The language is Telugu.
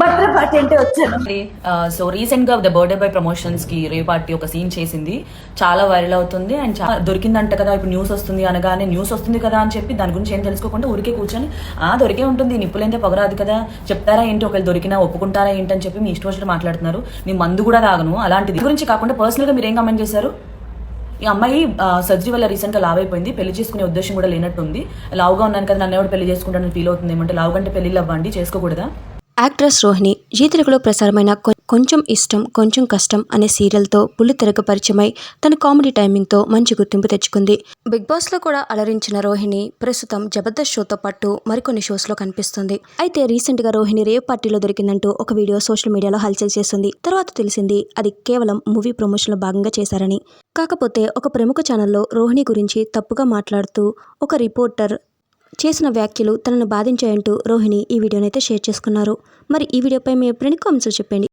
భద్రపాటి అంటే వచ్చాను. సో రీసెంట్గా ద బర్త్డే బై ప్రమోషన్స్కి రే పార్టీ ఒక సీన్ చేసింది. చాలా వైరల్ అవుతుంది అండ్ చాలా దొరికిందంట కదా ఇప్పుడు న్యూస్ వస్తుంది అనగానే న్యూస్ వస్తుంది కదా అని చెప్పి దాని గురించి ఏం తెలుసుకోకుండా ఊరికే కూర్చొని ఆ దొరికే ఉంటుంది నిప్పులైతే పొగరాదు కదా చెప్తారా ఏంటి ఒకవేళ దొరికినా ఒప్పుకుంటారా ఏంటి అని చెప్పి మీ ఇష్టం వచ్చినట్టు మాట్లాడుతున్నారు. నేను మందు కూడా తాగను అలాంటిది. గురించి కాకుండా పర్సనల్గా మీరు ఏం కమెంట్ చేశారు? ఈ అమ్మాయి సర్జరీ వల్ల రీసెంట్గా లావ్ అయిపోయింది పెళ్ళి చేసుకునే ఉద్దేశం కూడా లేనట్టుంది. లావుగా ఉన్నాను కదా నన్ను ఎవరు పెళ్ళి చేసుకుంటానని ఫీల్ అవుతుంది ఏమంటే లావు కంటే పెళ్ళి అవ్వండి చేసుకోకూడదా? యాక్ట్రెస్ రోహిణి జీ తెలుగులో ప్రసారమైన కొ- కొంచెం ఇష్టం కొంచెం కష్టం అనే సీరియల్తో బుల్లితెరకు పరిచయమై తన కామెడీ టైమింగ్తో మంచి గుర్తింపు తెచ్చుకుంది. బిగ్ బాస్లో కూడా అలరించిన రోహిణి ప్రస్తుతం జబర్దస్త్ షోతో పాటు మరికొన్ని షోస్లో కనిపిస్తుంది. అయితే రీసెంట్గా రోహిణి రేవ్ పార్టీలో దొరికిందంటూ ఒక వీడియో సోషల్ మీడియాలో హల్చల్ చేస్తుంది తర్వాత తెలిసింది అది కేవలం మూవీ ప్రమోషన్లో భాగంగా చేశారని. కాకపోతే ఒక ప్రముఖ ఛానల్లో రోహిణి గురించి తప్పుగా మాట్లాడుతూ ఒక రిపోర్టర్ చేసిన వ్యాఖ్యలు తనను బాధించాయంటూ రోహిణి ఈ వీడియోనైతే షేర్ చేసుకున్నారు. మరి ఈ వీడియోపై మీ ఎప్పుడైనా కామెంట్స్ చెప్పండి.